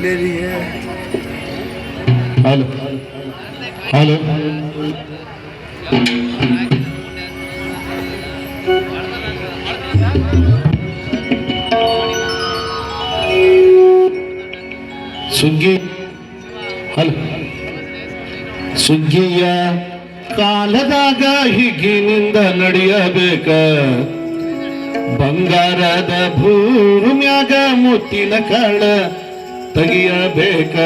ಬೇರೆಗೆ hello hello ಸುಗ್ಗಿ hello ಸುಗ್ಗಿಯ ಕಾಲದಾಗ ಹಿಗ್ಗಿನಿಂದ ನಡೆಯಬೇಕ ಬಂಗಾರದ ಭೂಮ್ಯಾಗ ಮುತ್ತಿನ ಕಾಳ ತೆಗಿಯಬೇಕ?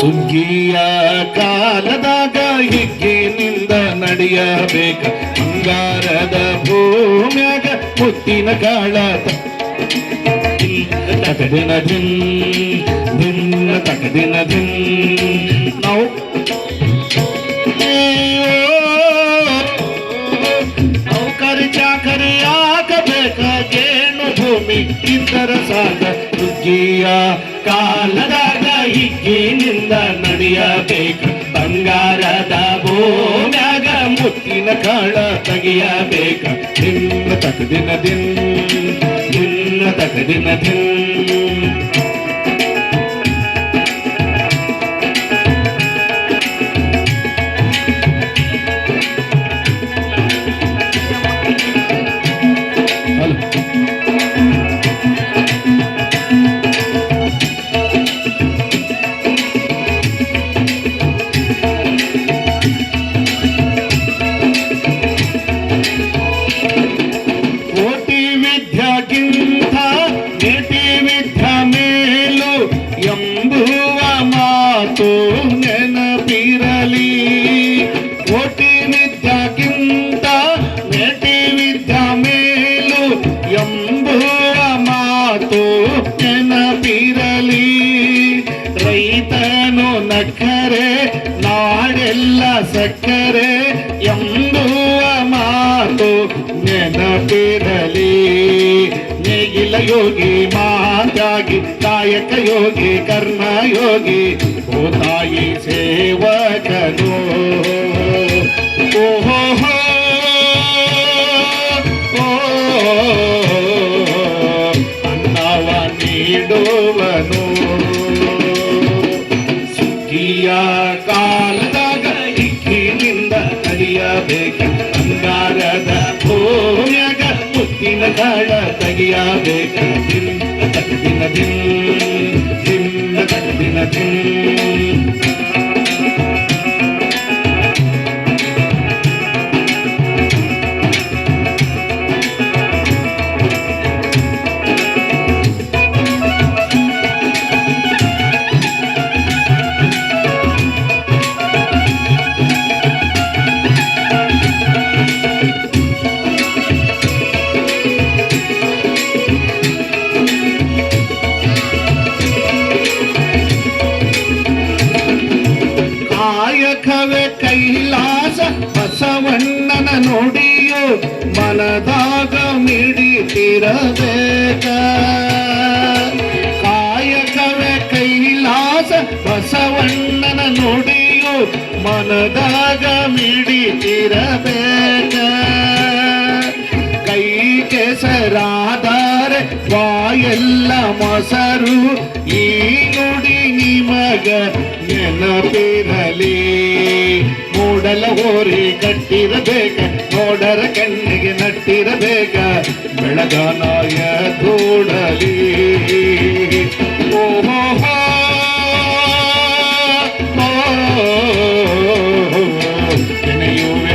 ಸುಗ್ಗಿಯ ಕಾಲದಾಗ ಹಿಗ್ಗಿನಿಂದ ನಡೆಯಬೇಕ. ಬಂಗಾರದ ಭೂಮ್ಯಾಗ ಮುತ್ತಿನ ಕಾಳ ತಕದಿನ ದಿನ್ ದಿನ್ನ ತಕದಿನ ದಿನ್ ನಾವು ಇತರ ಸಾಗ ಸುಗ್ಗಿಯ ಕಾಲದಾಗ ಹಿಗ್ಗಿನಿಂದ ನಡೆಯಬೇಕು. ಬಂಗಾರದ ಭೂಮ್ಯಾಗ ಮುತ್ತಿನ ಕಾಳ ತೆಗೆಯಬೇಕು. ನಿನ್ನ ತಕದಿನ ದಿನ ನಿನ್ನ ತಕದಿನ ದಿನ್ ಮಾತು ನೆನಪಿರಲಿ ಕೋಟಿ ವಿದ್ಯಾಗಿಂತ ನೆಟಿ ವಿದ್ಯಾ ಮೇಲು ಎಂಬುವ ಮಾತು ನೆನಪಿರಲಿ ರೈತನು ನಕ್ಕರೆ, ನಾಡೆಲ್ಲ ಸಕ್ಕರೆ ಎಂಬುವ ಮಾತು ನೆನಪಿರಲಿ అఖిల యోగి మహాత్యాగి కాయక యోగి కర్మయోగి ఓ తాయి సేవకను ఓహో ಮುತ್ತಿನ ಕಾಳ ತೆಗಿಯಬೇಕ ದಿನ ತಗದಿನ ದಿನ ದಿನ ತಗದಿನ ದಿನ ಬಸವಣ್ಣನ ನುಡಿಯು ಮನದಾಗ ಮಿಡಿತಿರಬೇಕ ಕಾಯಕವೇ ಕೈಲಾಸ ಬಸವಣ್ಣನ ನುಡಿಯು ಮನದಾಗ ಮಿಡಿತಿರಬೇಕ ಕೈ ಕೆಸರಾದರೆ ಬಾಯೆಲ್ಲ ಮೊಸರು, ಈ ನುಡಿ ನಿಮಗ ನೆನಪಿರಲಿ. ಮೂಡಲ ಓರಿ ಕಟ್ಟಿರಬೇಕ ನೋಡರ ಕಣ್ಣಿಗೆ ನಟ್ಟಿರಬೇಕ ಬೆಳಗಾನಾಯ ಕೂಡಲಿ. ಓಹೋ ನೆನೆಯುವೆ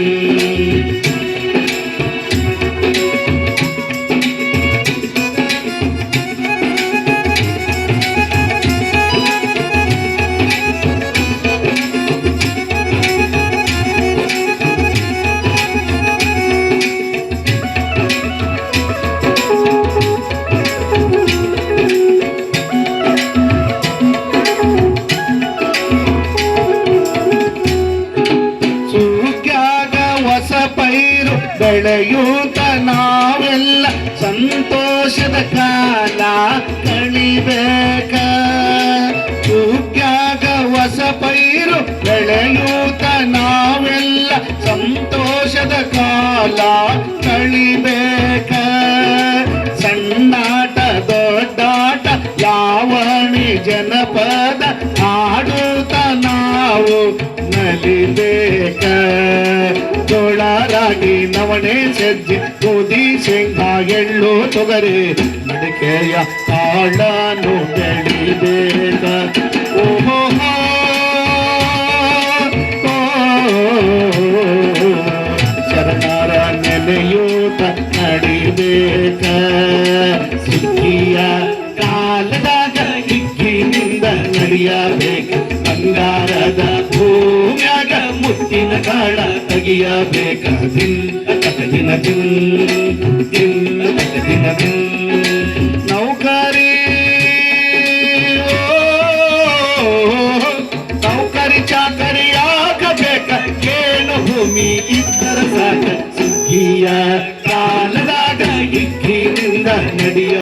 ಸಂತೋಷದ ಕಾಲ ಕಣಿಬೇಕ. ಸುಖ್ಯಾಗ ಹೊಸ ಪೈರು ಬೆಳೆಯೂತ ನಾವೆಲ್ಲ ಸಂತೋಷದ ಕಾಲ ಕಳಿಬೇಕ ಸಣ್ಣಾಟ, ದೊಡ್ಡಾಟ, ಯಾವಣಿ ಜನಪದ ಆಡೂತ ನಾವು ನಲಿಬೇಕ. ಜೋಳ ರಾಗಿ ನವಣೆ ಸಜ್ಜೆ ಗೋಧಿ ಶೇಂಗಾ ಎಳ್ಳು ತೊಗರಿ ಮಡಿಕೆಯ ಕಾಳನು ಬೆಳಿಬೇಕ ಓಹೋ ಶರಣರ ನೆಲೆಯೂತ ನಡಿಬೇಕ ಮುತ್ತಿನ ಕಾಳ ತೆಗಿಯಬೇಕ ದಿನ ದಿನ ದಿನ ದಿನ ದಿನ ದಿನ ನೌಕರಿ ನೌಕರಿ ಚಾಕರಿ ಆಗಬೇಕ ಏನು ಭೂಮಿ ಇದ್ದರ ಸಾಕ. ಸುಗ್ಗಿಯ ಕಾಲದಾಗ ಇಕ್ಕಿನಿಂದ ನಡೆಯ